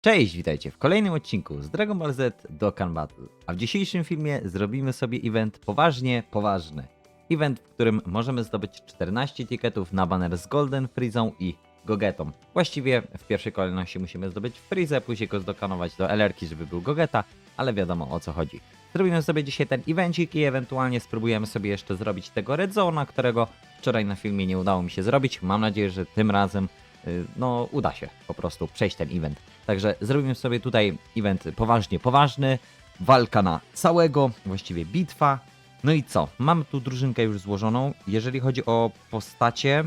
Cześć, witajcie w kolejnym odcinku z Dragon Ball Z Dokkan Battle. A w dzisiejszym filmie zrobimy sobie event poważnie poważny. Event, w którym możemy zdobyć 14 tiketów na baner z Golden, Freezą i Gogetą. Właściwie w pierwszej kolejności musimy zdobyć Freezę, później go zdokanować do LR-ki, żeby był Gogeta, ale wiadomo o co chodzi. Zrobimy sobie dzisiaj ten evencik i ewentualnie spróbujemy sobie jeszcze zrobić tego Red Zone'a, którego wczoraj na filmie nie udało mi się zrobić. Mam nadzieję, że tym razem y, no uda się po prostu przejść ten event. Także zrobimy sobie tutaj event poważnie poważny, walka na całego, właściwie bitwa. No i co? Mam tu drużynkę już złożoną. Jeżeli chodzi o postacie,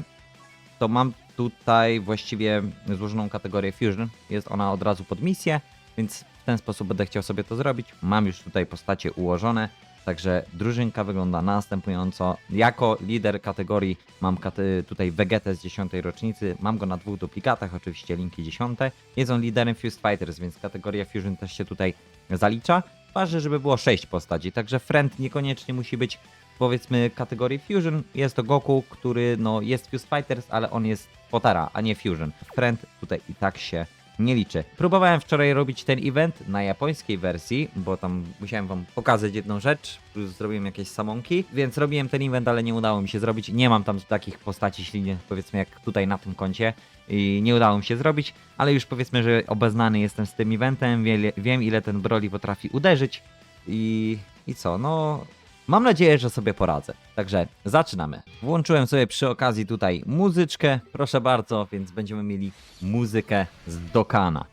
to mam tutaj właściwie złożoną kategorię Fusion. Jest ona od razu pod misję, więc w ten sposób będę chciał sobie to zrobić. Mam już tutaj postacie ułożone, także drużynka wygląda następująco. Jako lider kategorii mam kate- tutaj Vegetę z 10 rocznicy. Mam go na dwóch duplikatach, oczywiście linki 10. Jest on liderem Fused Fighters, więc kategoria Fusion też się tutaj zalicza. Ważne, żeby było 6 postaci, także friend niekoniecznie musi być powiedzmy kategorii Fusion. Jest to Goku, który no jest Fused Fighters, ale on jest Potara, a nie Fusion. Friend tutaj i tak się nie liczy. Próbowałem wczoraj robić ten event na japońskiej wersji, bo tam musiałem wam pokazać jedną rzecz, plus zrobiłem jakieś samonki, więc robiłem ten event, ale nie udało mi się zrobić. Nie mam tam takich postaci ślinie, powiedzmy jak tutaj na tym koncie i nie udało mi się zrobić, ale już powiedzmy, że obeznany jestem z tym eventem, wie, wiem ile ten Broly potrafi uderzyć i, i co, no Mam nadzieję, że sobie poradzę. Także zaczynamy. Włączyłem sobie przy okazji tutaj muzyczkę, proszę bardzo, więc będziemy mieli muzykę z Dokana.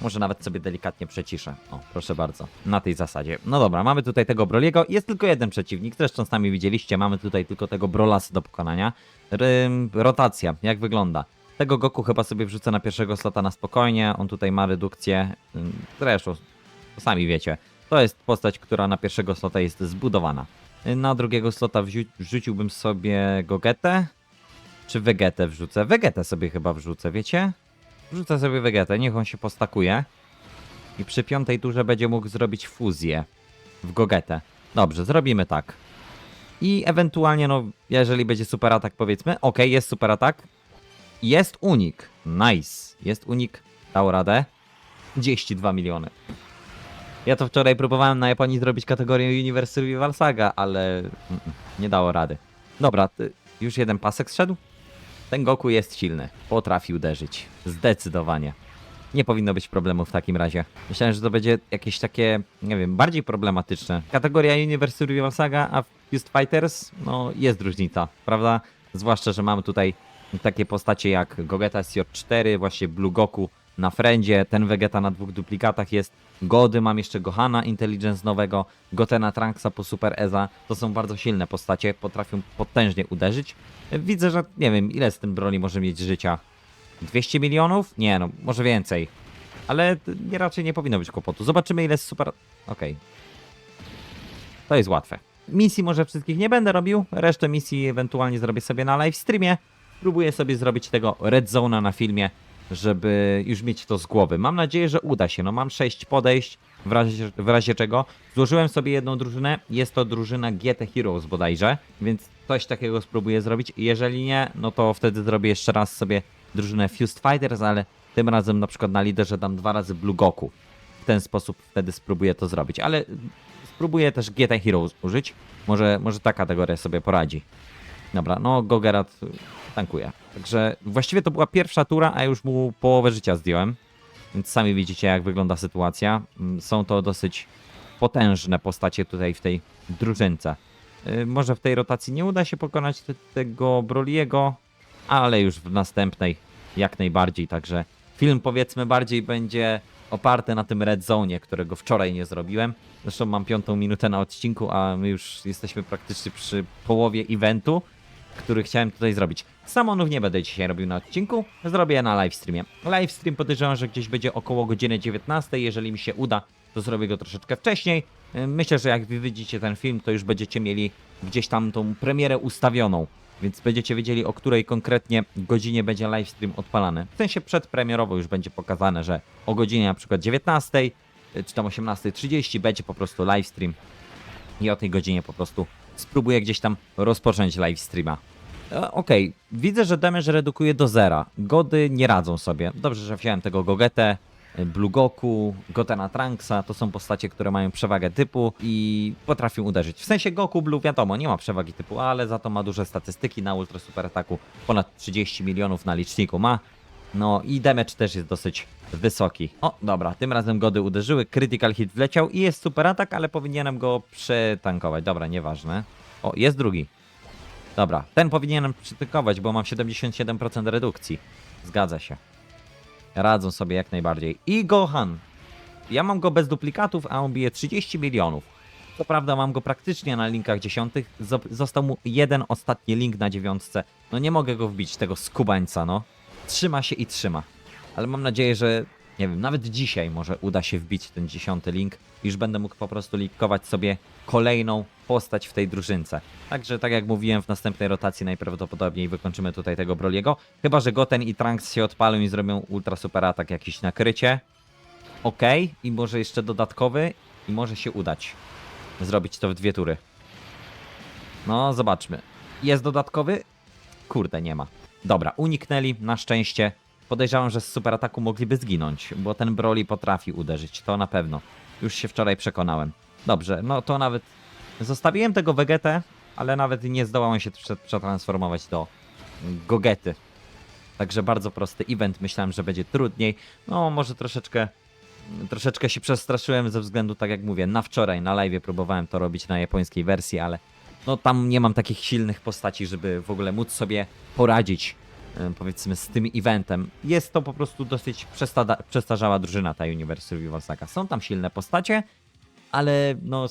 Może nawet sobie delikatnie przeciszę. O, proszę bardzo. Na tej zasadzie. No dobra, mamy tutaj tego Broliego. Jest tylko jeden przeciwnik, zresztą sami widzieliście. Mamy tutaj tylko tego Brolasa do pokonania. Rym, rotacja, jak wygląda? Tego Goku chyba sobie wrzucę na pierwszego slota na spokojnie. On tutaj ma redukcję. Zresztą, sami wiecie. To jest postać, która na pierwszego slota jest zbudowana. Na drugiego slota wrzuciłbym sobie Gogetę. Czy Vegetę wrzucę? Vegetę sobie chyba wrzucę, wiecie? Wrzucę sobie Vegetę, niech on się postakuje. I przy piątej turze będzie mógł zrobić fuzję w Gogetę. Dobrze, zrobimy tak. I ewentualnie, no, jeżeli będzie super atak, powiedzmy. Ok, jest super atak. Jest unik. Nice. Jest unik. Dał radę. 32 miliony. Ja to wczoraj próbowałem na Japonii zrobić kategorię Universe Survival Saga, ale nie dało rady. Dobra, już jeden pasek zszedł? Ten Goku jest silny. Potrafi uderzyć. Zdecydowanie. Nie powinno być problemu w takim razie. Myślałem, że to będzie jakieś takie, nie wiem, bardziej problematyczne. Kategoria Universe Survival Saga, a Fused Fighters, no jest różnica, prawda? Zwłaszcza, że mamy tutaj takie postacie jak Gogeta SJ4, właśnie Blue Goku na Frendzie, ten Vegeta na dwóch duplikatach jest, Gody, mam jeszcze Gohana Intelligence nowego, Gotena Tranksa po Super Eza, to są bardzo silne postacie, potrafią potężnie uderzyć. Widzę, że nie wiem, ile z tym broni może mieć życia. 200 milionów? Nie, no, może więcej. Ale nie, raczej nie powinno być kłopotu. Zobaczymy, ile jest super... Okej. To jest łatwe. Misji może wszystkich nie będę robił, resztę misji ewentualnie zrobię sobie na live streamie. Próbuję sobie zrobić tego Red Zone'a na filmie, żeby już mieć to z głowy. Mam nadzieję, że uda się. No mam 6 podejść, w razie, w razie czego. Złożyłem sobie jedną drużynę, jest to drużyna GT Heroes bodajże, więc coś takiego spróbuję zrobić. Jeżeli nie, no to wtedy zrobię jeszcze raz sobie drużynę Fused Fighters, ale tym razem na przykład na liderze dam dwa razy Blue Goku. W ten sposób wtedy spróbuję to zrobić, ale spróbuję też GT Heroes użyć. Może, może ta kategoria sobie poradzi. Dobra, no Gogerat tankuje. Także właściwie to była pierwsza tura, a już mu połowę życia zdjąłem. Więc sami widzicie, jak wygląda sytuacja. Mm, Są to dosyć potężne postacie tutaj w tej drużynce. Y, Może w tej rotacji nie uda się pokonać te, tego Broliego, ale już w następnej jak najbardziej. Także film powiedzmy bardziej będzie oparty na tym Red Zone, którego wczoraj nie zrobiłem. Zresztą mam piątą minutę na odcinku, a my już jesteśmy praktycznie przy połowie eventu, który chciałem tutaj zrobić. Samonów nie będę dzisiaj robił na odcinku, zrobię na live streamie. Live stream podejrzewam, że gdzieś będzie około godziny 19, jeżeli mi się uda, to zrobię go troszeczkę wcześniej. Yy, Myślę, że jak wy widzicie ten film, to już będziecie mieli gdzieś tam tą premierę ustawioną, więc będziecie wiedzieli, o której konkretnie godzinie będzie live stream odpalany. W sensie przedpremierowo już będzie pokazane, że o godzinie na przykład 19, yy, czy tam 18.30 będzie po prostu live stream i o tej godzinie po prostu spróbuję gdzieś tam rozpocząć live streama. E, Okej, widzę, że damage redukuje do zera. Gody nie radzą sobie. Dobrze, że wziąłem tego Gogetę. Blue Goku, Gotena Trunksa, to są postacie, które mają przewagę typu i potrafią uderzyć. W sensie Goku Blue wiadomo, nie ma przewagi typu, ale za to ma duże statystyki na Ultra Super Ataku, ponad 30 milionów na liczniku ma. No i damage też jest dosyć wysoki. O, dobra, tym razem gody uderzyły, critical hit wleciał i jest super atak, ale powinienem go przetankować. Dobra, nieważne. O, jest drugi. Dobra, ten powinienem przytykować, bo mam 77% redukcji. Zgadza się. Radzą sobie jak najbardziej. I Gohan. Ja mam go bez duplikatów, a on bije 30 milionów. Co prawda mam go praktycznie na linkach dziesiątych. Zo- Został mu jeden ostatni link na dziewiątce. No nie mogę go wbić, tego skubańca, no. Trzyma się i trzyma. Ale mam nadzieję, że nie wiem, nawet dzisiaj może uda się wbić ten dziesiąty link. Już będę mógł po prostu linkować sobie kolejną postać w tej drużynce. Także tak jak mówiłem, w następnej rotacji najprawdopodobniej wykończymy tutaj tego Broliego. Chyba, że Goten i Trunks się odpalą i zrobią ultra super atak, jakiś nakrycie. Ok, i może jeszcze dodatkowy i może się udać zrobić to w dwie tury. No, zobaczmy. Jest dodatkowy? Kurde, nie ma. Dobra, uniknęli, na szczęście. Podejrzewam, że z super ataku mogliby zginąć, bo ten Broly potrafi uderzyć, to na pewno. Już się wczoraj przekonałem. Dobrze, no to nawet zostawiłem tego Vegetę, ale nawet nie zdołałem się prze- przetransformować do Gogety. Także bardzo prosty event, myślałem, że będzie trudniej. No, może troszeczkę troszeczkę się przestraszyłem ze względu, tak jak mówię, na wczoraj na live próbowałem to robić na japońskiej wersji, ale no tam nie mam takich silnych postaci, żeby w ogóle móc sobie poradzić e, powiedzmy z tym eventem. Jest to po prostu dosyć przestarzała drużyna ta Universe Survival. Są tam silne postacie, ale no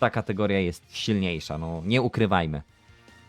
ta kategoria jest silniejsza, no nie ukrywajmy.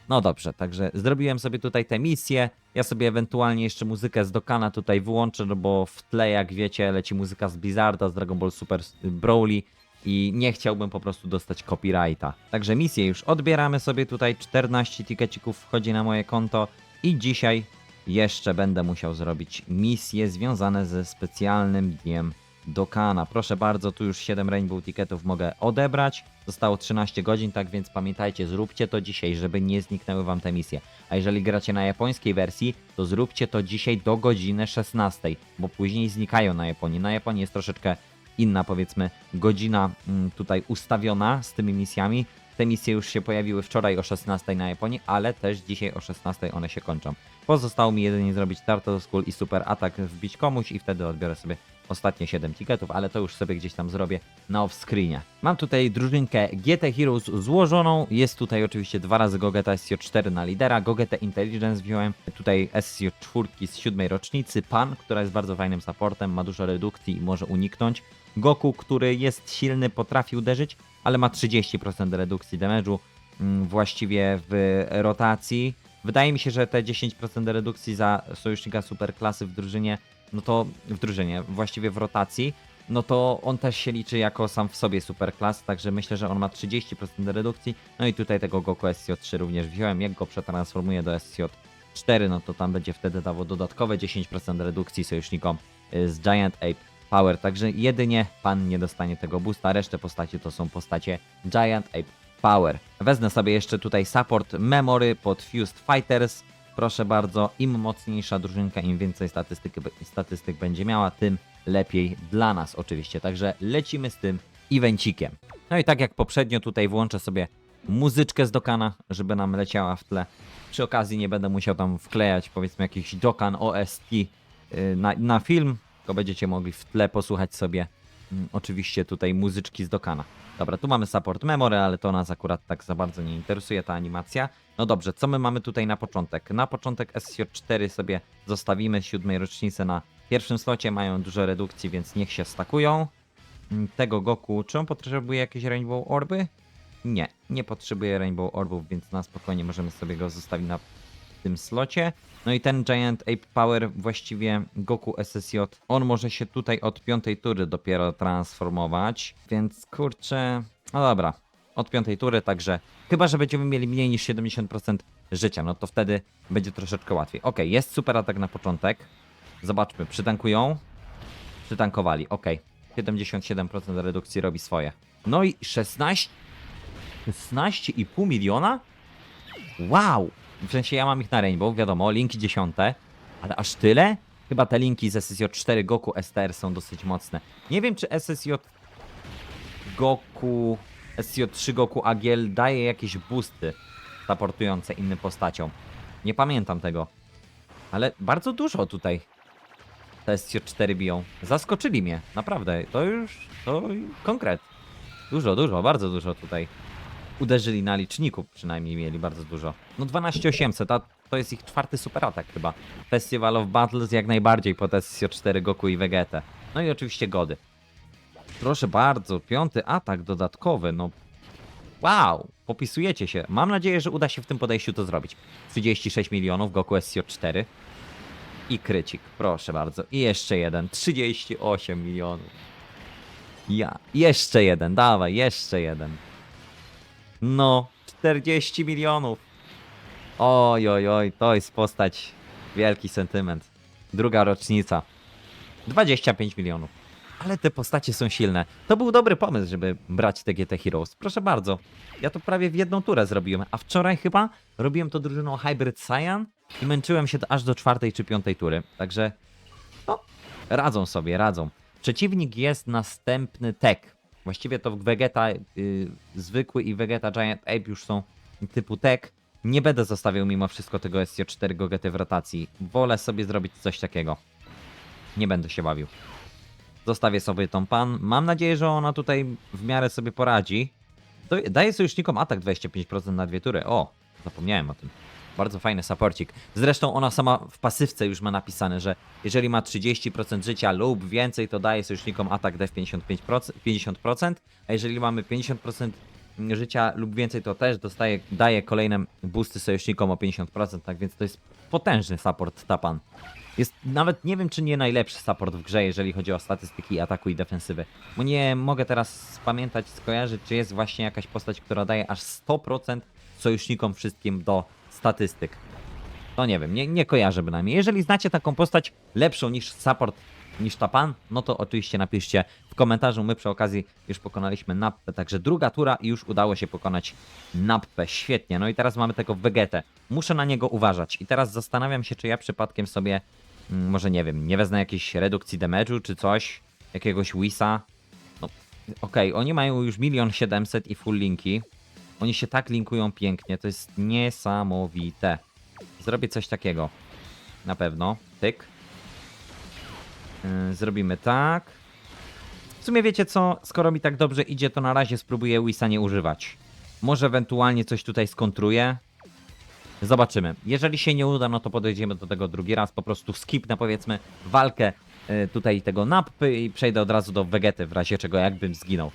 No dobrze, także zrobiłem sobie tutaj tę misję. Ja sobie ewentualnie jeszcze muzykę z Dokana tutaj wyłączę, no bo w tle, jak wiecie, leci muzyka z Blizzarda, z Dragon Ball Super Broly i nie chciałbym po prostu dostać copyrighta. Także misję już odbieramy sobie tutaj, 14 tikecików wchodzi na moje konto i dzisiaj jeszcze będę musiał zrobić misje związane ze specjalnym dniem Dokana. Proszę bardzo, tu już 7 Rainbow Ticketów mogę odebrać. Zostało 13 godzin, tak więc pamiętajcie, zróbcie to dzisiaj, żeby nie zniknęły wam te misje. A jeżeli gracie na japońskiej wersji, to zróbcie to dzisiaj do godziny 16, bo później znikają na Japonii. Na Japonii jest troszeczkę inna, powiedzmy, godzina mm, tutaj ustawiona z tymi misjami. Te misje już się pojawiły wczoraj o 16 na Japonii, ale też dzisiaj o 16 one się kończą. Pozostało mi jedynie zrobić Turtle School i super atak wbić komuś i wtedy odbiorę sobie ostatnie 7 ticketów, ale to już sobie gdzieś tam zrobię na off-screenie. Mam tutaj drużynkę GT Heroes złożoną. Jest tutaj oczywiście dwa razy Gogeta SCO4 na lidera. Gogetę Intelligence wziąłem. Tutaj SCO4 z siódmej rocznicy. Pan, która jest bardzo fajnym supportem, ma dużo redukcji i może uniknąć. Goku, który jest silny, potrafi uderzyć, ale ma 30% redukcji damage'u mm, właściwie w rotacji. Wydaje mi się, że te 10% redukcji za sojusznika superklasy w drużynie, no to w drużynie, właściwie w rotacji, no to on też się liczy jako sam w sobie superklas, także myślę, że on ma 30% redukcji. No i tutaj tego Goku SCO3 również wziąłem, jak go przetransformuję do SCO4, no to tam będzie wtedy dało dodatkowe 10% redukcji sojusznikom y, z Giant Ape Power, także jedynie pan nie dostanie tego boosta, resztę postaci to są postacie Giant Ape Power. Wezmę sobie jeszcze tutaj support memory pod Fused Fighters. Proszę bardzo, im mocniejsza drużynka, im więcej statystyk, statystyk będzie miała, tym lepiej dla nas oczywiście. Także lecimy z tym evencikiem. No i tak jak poprzednio tutaj włączę sobie muzyczkę z Dokana, żeby nam leciała w tle. Przy okazji nie będę musiał tam wklejać powiedzmy jakiś Dokan OST yy, na, na film, będziecie mogli w tle posłuchać sobie mm, oczywiście tutaj muzyczki z Dokana. Dobra, tu mamy support memory, ale to nas akurat tak za bardzo nie interesuje ta animacja. No dobrze, co my mamy tutaj na początek? Na początek SCO4 sobie zostawimy siódmej rocznicy na pierwszym slocie, mają dużo redukcji, więc niech się stakują. Mm, Tego Goku, czy on potrzebuje jakieś Rainbow Orby? Nie, nie potrzebuje Rainbow Orbów, więc na spokojnie możemy sobie go zostawić na tym slocie. No i ten Giant Ape Power, właściwie Goku SSJ, on może się tutaj od piątej tury dopiero transformować, więc kurczę, no dobra, od piątej tury, także chyba, że będziemy mieli mniej niż 70% życia, no to wtedy będzie troszeczkę łatwiej. Ok, jest super atak na początek, zobaczmy, przytankują, przytankowali, ok, 77% redukcji robi swoje. No i 16, 16,5 miliona? Wow! W sensie ja mam ich na Rainbow, wiadomo, linki dziesiąte, ale aż tyle? Chyba te linki z SSJ4 Goku STR są dosyć mocne. Nie wiem, czy SSJ Goku, SSJ3 Goku Agiel daje jakieś boosty supportujące innym postaciom. Nie pamiętam tego. Ale bardzo dużo tutaj te SSJ4 biją. Zaskoczyli mnie, naprawdę. To już, to konkret. Dużo, dużo, bardzo dużo tutaj. Uderzyli na liczniku, przynajmniej mieli bardzo dużo. No 12800, a to jest ich czwarty superatak chyba. Festival of Battles jak najbardziej pod SSJ4 Goku i Vegetę. No i oczywiście Gody. Proszę bardzo, piąty atak dodatkowy, no wow, popisujecie się. Mam nadzieję, że uda się w tym podejściu to zrobić. 36 milionów, Goku SJ4 i krycik, proszę bardzo. I jeszcze jeden, 38 milionów. Ja, jeszcze jeden, dawaj, jeszcze jeden. No, 40 milionów. Oj, oj, oj, to jest postać, wielki sentyment. Druga rocznica. 25 milionów. Ale te postacie są silne. To był dobry pomysł, żeby brać te GT Heroes. Proszę bardzo. Ja to prawie w jedną turę zrobiłem, a wczoraj chyba robiłem to drużyną Hybrid Cyan i męczyłem się aż do czwartej czy piątej tury. Także, no, radzą sobie, radzą. Przeciwnik jest następny Tech. Właściwie to Vegeta y, zwykły i Vegeta Giant Ape już są typu Tech. Nie będę zostawiał mimo wszystko tego SC4 GT w rotacji. Wolę sobie zrobić coś takiego. Nie będę się bawił. Zostawię sobie tą pan. Mam nadzieję, że ona tutaj w miarę sobie poradzi. Daje sojusznikom atak 25% na dwie tury. O, zapomniałem o tym. Bardzo fajny supporcik. Zresztą ona sama w pasywce już ma napisane, że jeżeli ma 30% życia lub więcej, to daje sojusznikom atak def 55%, 50%, a jeżeli mamy 50% życia lub więcej, to też dostaje, daje kolejne boosty sojusznikom o 50%, tak więc to jest potężny support Tapan. Jest nawet nie wiem, czy nie najlepszy support w grze, jeżeli chodzi o statystyki ataku i defensywy. Bo nie mogę teraz pamiętać, skojarzyć, czy jest właśnie jakaś postać, która daje aż 100% sojusznikom wszystkim do statystyk. To nie wiem, nie, nie kojarzę bynajmniej. Jeżeli znacie taką postać lepszą niż support, niż Tapan, no to oczywiście napiszcie w komentarzu. My przy okazji już pokonaliśmy Nappę, także druga tura i już udało się pokonać Nappę. Świetnie. No i teraz mamy tego Vegetę. Muszę na niego uważać. I teraz zastanawiam się, czy ja przypadkiem sobie, mm, może nie wiem, nie wezmę jakiejś redukcji damage'u czy coś, jakiegoś Wisa. No, okej, oni mają już milion siedemset i full linki. Oni się tak linkują pięknie, to jest niesamowite. Zrobię coś takiego. Na pewno. Tyk. Yy, zrobimy tak. W sumie wiecie co, skoro mi tak dobrze idzie, to na razie spróbuję Wisa nie używać. Może ewentualnie coś tutaj skontruję. Zobaczymy. Jeżeli się nie uda, no to podejdziemy do tego drugi raz. Po prostu skipnę powiedzmy walkę yy, tutaj tego Nappy i przejdę od razu do Vegety, w razie czego jakbym zginął.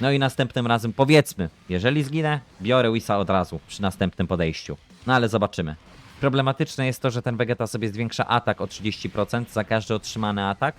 No i następnym razem powiedzmy, jeżeli zginę, biorę Wisa od razu przy następnym podejściu. No ale zobaczymy. Problematyczne jest to, że ten Vegeta sobie zwiększa atak o 30% za każdy otrzymany atak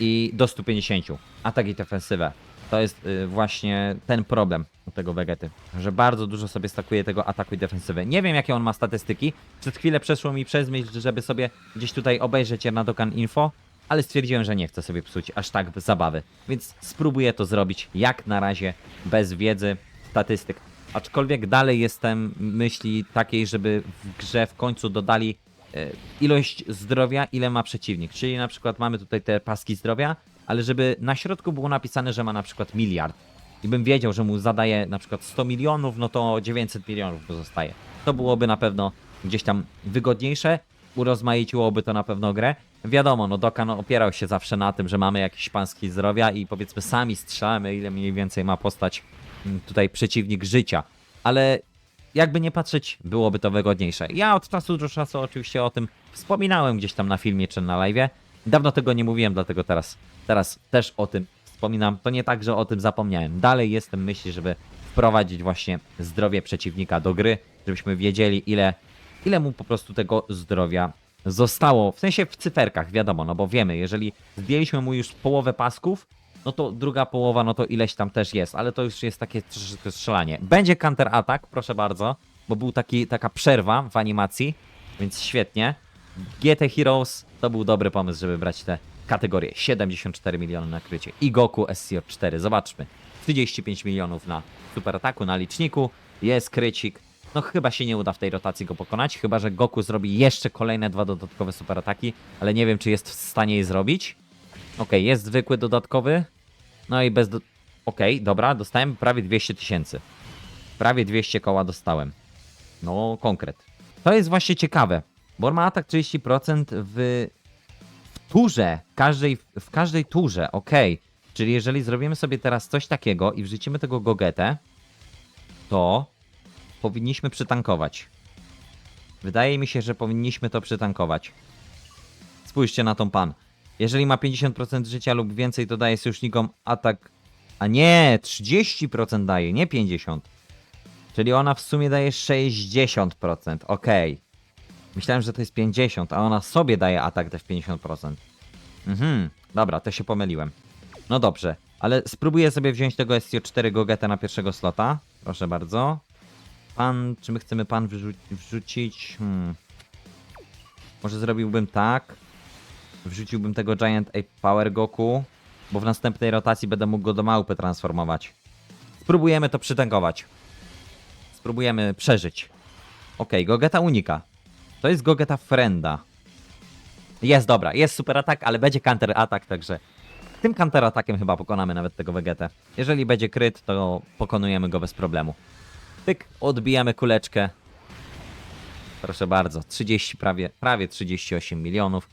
i do 150. Atak i defensywę. To jest y, właśnie ten problem u tego Vegety, że bardzo dużo sobie stakuje tego ataku i defensywy. Nie wiem jakie on ma statystyki. Przed chwilę przeszło mi przez myśl, żeby sobie gdzieś tutaj obejrzeć je na Dokkan Info, ale stwierdziłem, że nie chcę sobie psuć aż tak zabawy. Więc spróbuję to zrobić jak na razie bez wiedzy statystyk. Aczkolwiek dalej jestem myśli takiej, żeby w grze w końcu dodali e, ilość zdrowia, ile ma przeciwnik. Czyli na przykład mamy tutaj te paski zdrowia, ale żeby na środku było napisane, że ma na przykład miliard. I bym wiedział, że mu zadaje na przykład 100 milionów, no to 900 milionów zostaje. To byłoby na pewno gdzieś tam wygodniejsze, urozmaiciłoby to na pewno grę. Wiadomo, no Dokan opierał się zawsze na tym, że mamy jakieś paski zdrowia i powiedzmy sami strzelamy, ile mniej więcej ma postać mm, tutaj przeciwnik życia. Ale jakby nie patrzeć, byłoby to wygodniejsze. Ja od czasu do czasu oczywiście o tym wspominałem gdzieś tam na filmie czy na live. Dawno tego nie mówiłem, dlatego teraz, teraz też o tym wspominam. To nie tak, że o tym zapomniałem. Dalej jestem myśli, żeby wprowadzić właśnie zdrowie przeciwnika do gry, żebyśmy wiedzieli ile, ile mu po prostu tego zdrowia zostało. W sensie w cyferkach, wiadomo, no bo wiemy, jeżeli zdjęliśmy mu już połowę pasków, no to druga połowa, no to ileś tam też jest, ale to już jest takie troszeczkę strzelanie. Będzie counter attack, proszę bardzo, bo był taki, taka przerwa w animacji, więc świetnie. GT Heroes to był dobry pomysł, żeby brać te kategorie. 74 miliony na krycie. I Goku SCO4, zobaczmy. 35 milionów na super ataku, na liczniku. Jest krycik. No chyba się nie uda w tej rotacji go pokonać, chyba że Goku zrobi jeszcze kolejne dwa dodatkowe super ataki, ale nie wiem czy jest w stanie je zrobić. Okej, jest zwykły dodatkowy. No i bez... Do... Okej, dobra, dostałem prawie 200 tysięcy. Prawie 200 koła dostałem. No, konkret. To jest właśnie ciekawe, bo ma atak 30% w, w turze, każdej, w każdej turze, okej. Czyli jeżeli zrobimy sobie teraz coś takiego i wrzucimy tego Gogetę, to powinniśmy przytankować. Wydaje mi się, że powinniśmy to przytankować. Spójrzcie na tą pan. Jeżeli ma 50% życia lub więcej, to daje sojusznikom atak. A nie, 30% daje, nie 50%. Czyli ona w sumie daje 60%. Okej. Myślałem, że to jest 50%, a ona sobie daje atak też 50%. Mhm, dobra, to się pomyliłem. No dobrze, ale spróbuję sobie wziąć tego SCO4 Gogeta na pierwszego slota. Proszę bardzo. Pan, czy my chcemy pan wrzu wrzucić? Hmm. Może zrobiłbym tak. Wrzuciłbym tego Giant Ape Power Goku, bo w następnej rotacji będę mógł go do małpy transformować. Spróbujemy to przytankować. Spróbujemy przeżyć. Okej, Gogeta unika. To jest Gogeta Frenda. Jest dobra, jest super atak, ale będzie counter atak, także tym counter atakiem chyba pokonamy nawet tego Vegetę. Jeżeli będzie kryt, to pokonujemy go bez problemu. Tyk, odbijamy kuleczkę. Proszę bardzo, 30, prawie, prawie 38 milionów.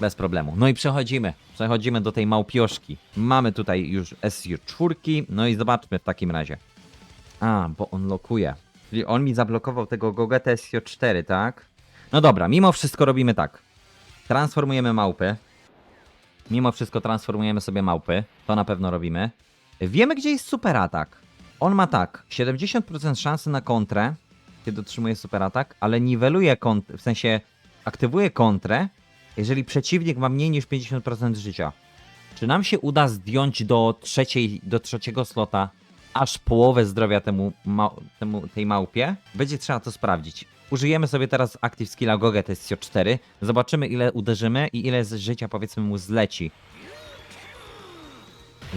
Bez problemu. No i przechodzimy. Przechodzimy do tej małpioszki. Mamy tutaj już SU4, no i zobaczmy w takim razie. A, bo on lokuje. Czyli on mi zablokował tego Gogeta SU4, tak? No dobra, mimo wszystko robimy tak. Transformujemy małpy. Mimo wszystko transformujemy sobie małpy. To na pewno robimy. Wiemy, gdzie jest super atak. On ma tak, 70% szansy na kontrę, kiedy otrzymuje super atak, ale niweluje kontrę, w sensie aktywuje kontrę, jeżeli przeciwnik ma mniej niż 50% życia. Czy nam się uda zdjąć do, trzeciej, do trzeciego slota aż połowę zdrowia temu, ma, temu tej małpie? Będzie trzeba to sprawdzić. Użyjemy sobie teraz Active Skilla Goget SCO4. Zobaczymy ile uderzymy i ile z życia powiedzmy mu zleci.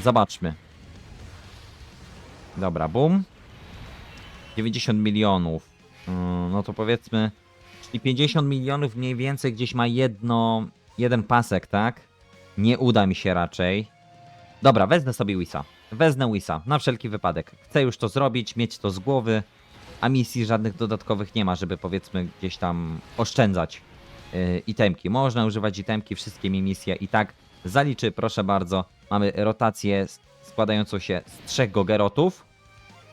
Zobaczmy. Dobra, boom. 90 milionów. Mm, No to powiedzmy, czyli 50 milionów mniej więcej gdzieś ma jedno, jeden pasek, tak? Nie uda mi się raczej. Dobra, wezmę sobie Wisa. Wezmę Wisa, na wszelki wypadek. Chcę już to zrobić, mieć to z głowy, a misji żadnych dodatkowych nie ma, żeby powiedzmy gdzieś tam oszczędzać yy, itemki. Można używać itemki, wszystkie mi misje i tak zaliczy, proszę bardzo. Mamy rotację składającą się z trzech gogerotów.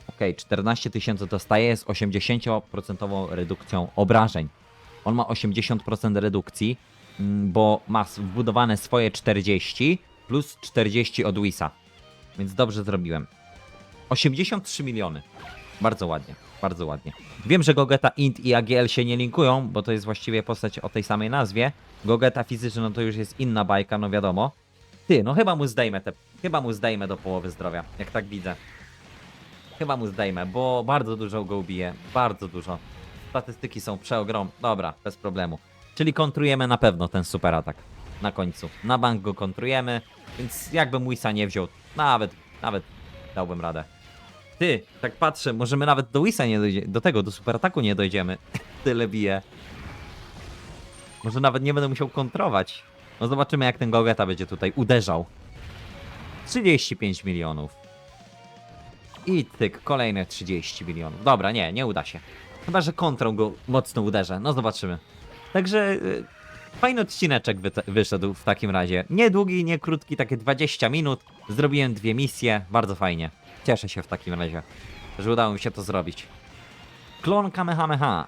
Okej, 14 tysięcy dostaje z 80% redukcją obrażeń. On ma 80% redukcji, mm, bo ma wbudowane swoje 40 plus 40 od Wisa. Więc dobrze zrobiłem. 83 miliony. Bardzo ładnie, bardzo ładnie. Wiem, że Gogeta Int i AGL się nie linkują, bo to jest właściwie postać o tej samej nazwie. Gogeta fizyczny, no to już jest inna bajka, no wiadomo. Ty, no chyba mu zdejmę te, chyba mu zdejmę do połowy zdrowia, jak tak widzę. Chyba mu zdejmę, bo bardzo dużo go ubije, bardzo dużo. Statystyki są przeogrom. Dobra, bez problemu. Czyli kontrujemy na pewno ten super atak. Na końcu. Na bank go kontrujemy, więc jakbym Wisa nie wziął, nawet, nawet dałbym radę. Ty, tak patrzę, może my nawet do Wisa nie dojdziemy, do tego, do super ataku nie dojdziemy. Tyle bije. Może nawet nie będę musiał kontrować. No zobaczymy jak ten Gogeta będzie tutaj uderzał. 35 milionów. I tyk, kolejne 30 milionów. Dobra, nie, nie uda się. Chyba, że kontrą go mocno uderzę. No zobaczymy. Także y, fajny odcineczek wy- wyszedł w takim razie. Nie długi, nie krótki, takie 20 minut. Zrobiłem dwie misje, bardzo fajnie. Cieszę się w takim razie, że udało mi się to zrobić. Klon Kamehameha.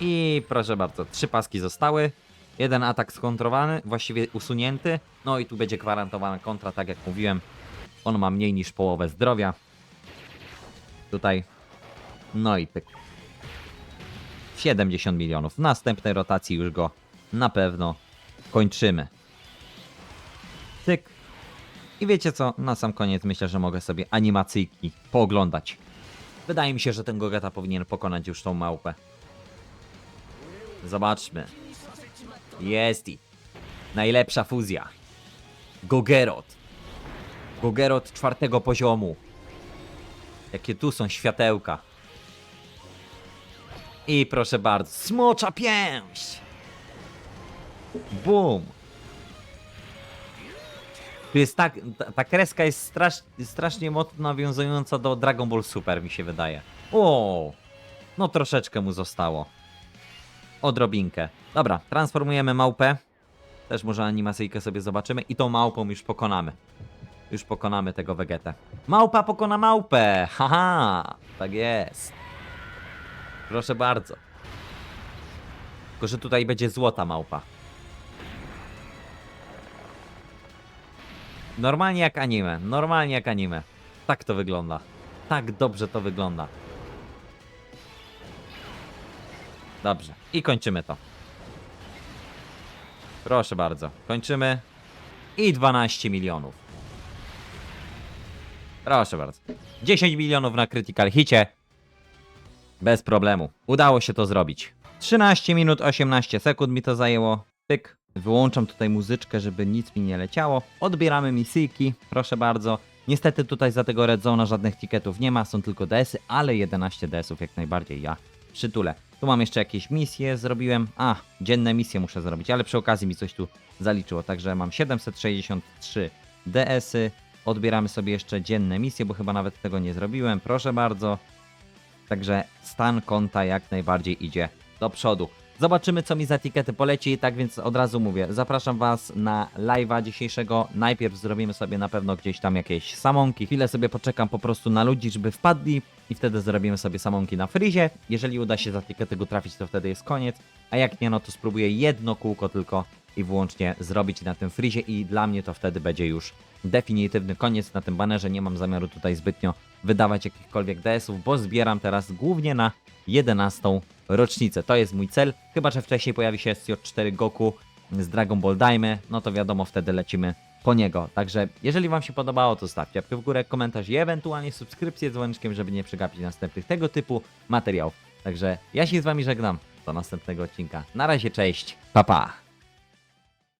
I proszę bardzo, trzy paski zostały. Jeden atak skontrowany, właściwie usunięty. No i tu będzie gwarantowana kontra, tak jak mówiłem. On ma mniej niż połowę zdrowia. Tutaj. No i pyk. 70 milionów. W następnej rotacji już go na pewno kończymy. Tyk. I wiecie co? Na sam koniec myślę, że mogę sobie animacyjki pooglądać. Wydaje mi się, że ten Gogeta powinien pokonać już tą małpę. Zobaczmy. Jest i. Najlepsza fuzja. Gogerot. Gogerot czwartego poziomu. Jakie tu są światełka. I proszę bardzo, smocza pięść! Bum! Tu jest tak, ta, ta kreska jest strasz, strasznie mocno nawiązująca do Dragon Ball Super, mi się wydaje. O, no troszeczkę mu zostało. Odrobinkę. Dobra, transformujemy małpę. Też może animacyjkę sobie zobaczymy i tą małpą już pokonamy. Już pokonamy tego Vegetę. Małpa pokona małpę! Haha! Tak jest. Proszę bardzo. Tylko, że tutaj będzie złota małpa. Normalnie jak anime. Normalnie jak anime. Tak to wygląda. Tak dobrze to wygląda. Dobrze. I kończymy to. Proszę bardzo. Kończymy. I 12 milionów. Proszę bardzo. 10 milionów na Critical Hicie. Bez problemu. Udało się to zrobić. 13 minut 18 sekund mi to zajęło. Pyk. Wyłączam tutaj muzyczkę, żeby nic mi nie leciało. Odbieramy misyjki, proszę bardzo. Niestety tutaj za tego Red Zone'a żadnych ticketów nie ma, są tylko DS-y, ale 11 DS-ów jak najbardziej ja przytulę. Tu mam jeszcze jakieś misje, zrobiłem. A, dzienne misje muszę zrobić, ale przy okazji mi coś tu zaliczyło. Także mam 763 DS-y. Odbieramy sobie jeszcze dzienne misje, bo chyba nawet tego nie zrobiłem. Proszę bardzo. Także stan konta jak najbardziej idzie do przodu. Zobaczymy, co mi za tikety poleci, tak więc od razu mówię, zapraszam Was na live'a dzisiejszego. Najpierw zrobimy sobie na pewno gdzieś tam jakieś samonki. Chwilę sobie poczekam po prostu na ludzi, żeby wpadli i wtedy zrobimy sobie samonki na frizie. Jeżeli uda się za tikety go trafić, to wtedy jest koniec, a jak nie, no to spróbuję jedno kółko tylko i wyłącznie zrobić na tym frizie i dla mnie to wtedy będzie już definitywny koniec na tym banerze. Nie mam zamiaru tutaj zbytnio wydawać jakichkolwiek DS-ów, bo zbieram teraz głównie na 11 rocznicę. To jest mój cel. Chyba, że wcześniej pojawi się SJ4 Goku z Dragon Ball Daime, no to wiadomo, wtedy lecimy po niego. Także jeżeli Wam się podobało, to stawcie łapkę w górę, komentarz i ewentualnie subskrypcję z dzwoneczkiem, żeby nie przegapić następnych tego typu materiałów. Także ja się z Wami żegnam. Do następnego odcinka. Na razie, cześć. Pa, pa.